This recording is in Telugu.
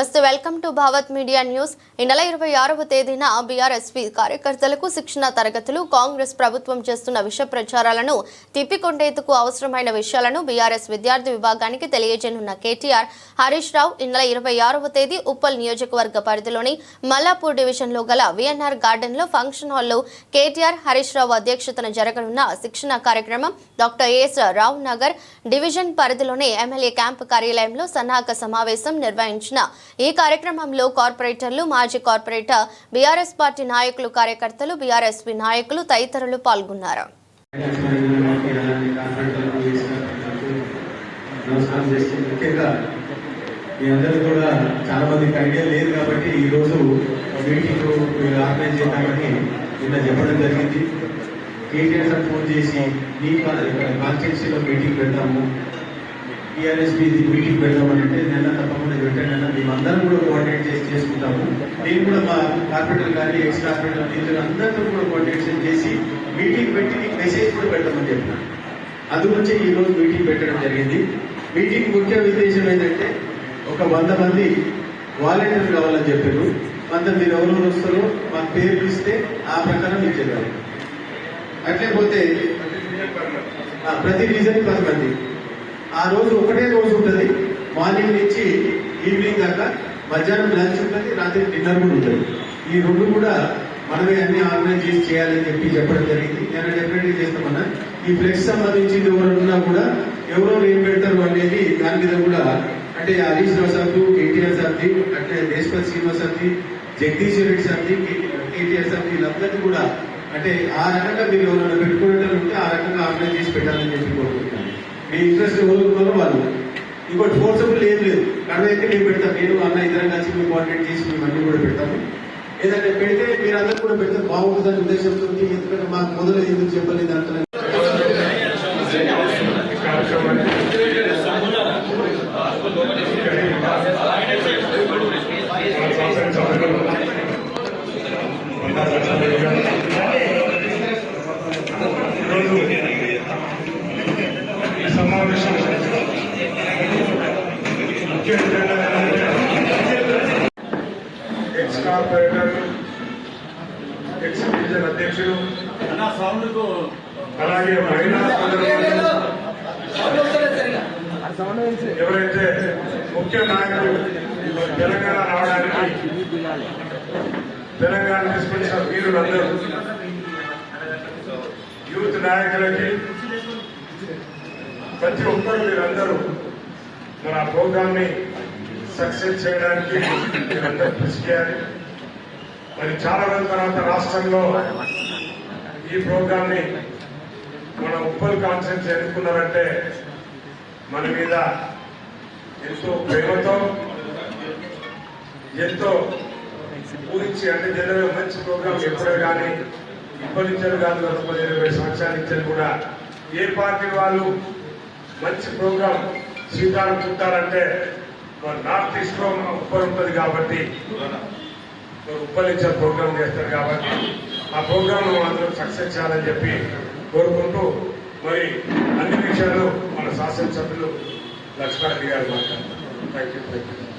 నమస్తే welcome to Bhavath media news. ఈ నెల ఇరవై ఆరవ తేదీన బీఆర్ఎస్పీ కార్యకర్తలకు శిక్షణ తరగతులు కాంగ్రెస్ ప్రభుత్వం చేస్తున్న విష ప్రచారాలను తిప్పికొండేందుకు అవసరమైన విషయాలను బీఆర్ఎస్ విద్యార్థి విభాగానికి తెలియజేయనున్న కేటీఆర్. హరీష్ రావు ఈ నెల ఇరవై ఆరవ తేదీ ఉప్పల్ నియోజకవర్గ పరిధిలోని మల్లాపూర్ డివిజన్లో గల విఎన్ఆర్ గార్డెన్లో ఫంక్షన్ హాల్లో కేటీఆర్ హరీష్ రావు అధ్యక్షతన జరగనున్న శిక్షణ కార్యక్రమం doctor S Rao Nagar division పరిధిలోని ఎమ్మెల్యే క్యాంపు కార్యాలయంలో సన్నాహక సమావేశం నిర్వహించిన ఈ కార్యక్రమంలో కార్పొరేటర్లు మాజీ కార్పొరేటర్ బీఆర్ఎస్ పార్టీ నాయకులు కార్యకర్తలు బీఆర్ఎస్పీ నాయకులు తదితరులు పాల్గొన్నారు. నమస్కారం చేసి ముఖ్యంగా మీ అందరూ కూడా చాలా మందికి ఐడియా లేదు కాబట్టి ఈ రోజు మీటింగ్ ఆర్గనైజ్ చేద్దామని నిన్న చెప్పడం జరిగింది కేటీఆర్ సార్ ఫోన్ చేసి మీ కాన్స్టిట్యూన్సీలో మీటింగ్ పెడతాము టీఆర్ఎస్పీ మీటింగ్ పెడదామని అంటే నిన్న తప్పకుండా పెట్టండి అన్న మేమందరం కూడా కోఆర్డినేట్ చేసి చేసుకుంటాము నేను కూడా హాస్పిటల్ కానీ ఎక్స్ హాస్పిటల్ టీచర్ అందరితో కూడా కోఆర్డినేషన్ చేసి మీటింగ్ పెట్టి మీకు మెసేజ్ కూడా పెట్టమని చెప్పిన. అందుగురించి ఈ రోజు మీటింగ్ పెట్టడం జరిగింది. మీటింగ్ ముఖ్య ఉద్దేశం ఏంటంటే ఒక వంద మంది వాలంటీర్లు కావాలని చెప్పారు. వంద మీరు ఎవరెవరు వస్తారో మాకు పేర్లు ఇస్తే ఆ ప్రకారం ఇచ్చేదారు అట్లే పోతే ప్రతి రీజన్ పది మంది. ఆ రోజు ఒకటే రోజు ఉంటుంది. మార్నింగ్ నుంచి ఈవినింగ్ దాకా మధ్యాహ్నం లంచ్ ఉంటుంది రాత్రి డిన్నర్ కూడా ఉంటుంది. ఈ రెండు కూడా మనమే అన్ని ఆర్గనైజ్ చేసి చేయాలని చెప్పి చెప్పడం జరిగింది. నేను డెఫినెట్గా చేస్తామన్నా. ఈ ఫ్లెక్స్ సంబంధించి ఎవరున్నా కూడా ఎవరెవరు ఏం పెడతారు అనేది దాని మీద కూడా అంటే హరీష్ రావు సార్లు కేటీఆర్ సార్ది అంటే దేశపతి శ్రీనివాస్ సార్ది జగదీష్ రెడ్డి సార్ది కేటీఆర్ సార్ది వీళ్ళందరికీ కూడా అంటే ఆ రకంగా మీరు ఎవరైనా పెట్టుకునేటట్లు ఉంటే ఆ రకంగా ఆర్గనైజ్ చేసి పెట్టాలని చెప్పి కోరుకుంటున్నాను. మీ ఇంట్రెస్ట్ ఎవరున్నారో వాళ్ళు. ఇంకోటి ఫోర్సబుల్ ఏం లేదు. కడవైతే మేము పెడతాం. నేను అన్న ఇద్దరం కలిసి మేము కోఆర్డినేట్ చేసి మేము అన్ని కూడా పెడతాము. ఏదంటే పెడితే మీరు అందరూ కూడా పెడితే బాగుంటుందని ఉద్దేశంతో ఎందుకంటే మాకు మొదలు ఎందుకు చెప్పలేదు అంటున్నాను సమావేశం ముఖ్యంగా ఎజెండా ఏంటంటే ఎక్స్ అధ్యక్షులు అలాగే మహిళా ఎవరైతే ముఖ్య నాయకులు తెలంగాణ రావడానికి తెలంగాణ తీసుకొచ్చిన వీరులందరూ యూత్ నాయకులకి ప్రతి ఒక్కరు మీరందరూ మన ప్రోగ్రామ్ని సక్సెస్ చేయడానికి మీరందరూ కృషి చేయాలి. మరి చాలా రోజుల తర్వాత రాష్ట్రంలో ఈ ప్రోగ్రామ్ని మన ఉప్పల్ కాన్ఫరెన్స్ ఎన్నుకున్నారంటే మన మీద ఎంతో ప్రేమతో ఎంతో ఊహించి అంటే జనరల్ మంచి ప్రోగ్రామ్ ఎప్పుడే కానీ ఇప్పటి నుంచారు కాదు గత పది ఇరవై సంవత్సరాల నుంచి కూడా ఏ పార్టీ వాళ్ళు మంచి ప్రోగ్రామ్ శ్రీకారం చుట్టారంటే నార్త్ ఈస్ట్లో ఉప్పల్ ఉంటుంది కాబట్టి ఉప్పలించే ప్రోగ్రాం ప్రోగ్రామ్ చేస్తారు కాబట్టి ఆ ప్రోగ్రామ్ మాత్రం సక్సెస్ చేయాలని చెప్పి కోరుకుంటూ మరి అన్ని విషయాలు మన శాసనసభ్యులు లక్ష్మారెడ్డి గారు మాట్లాడతారు. Thank you thank you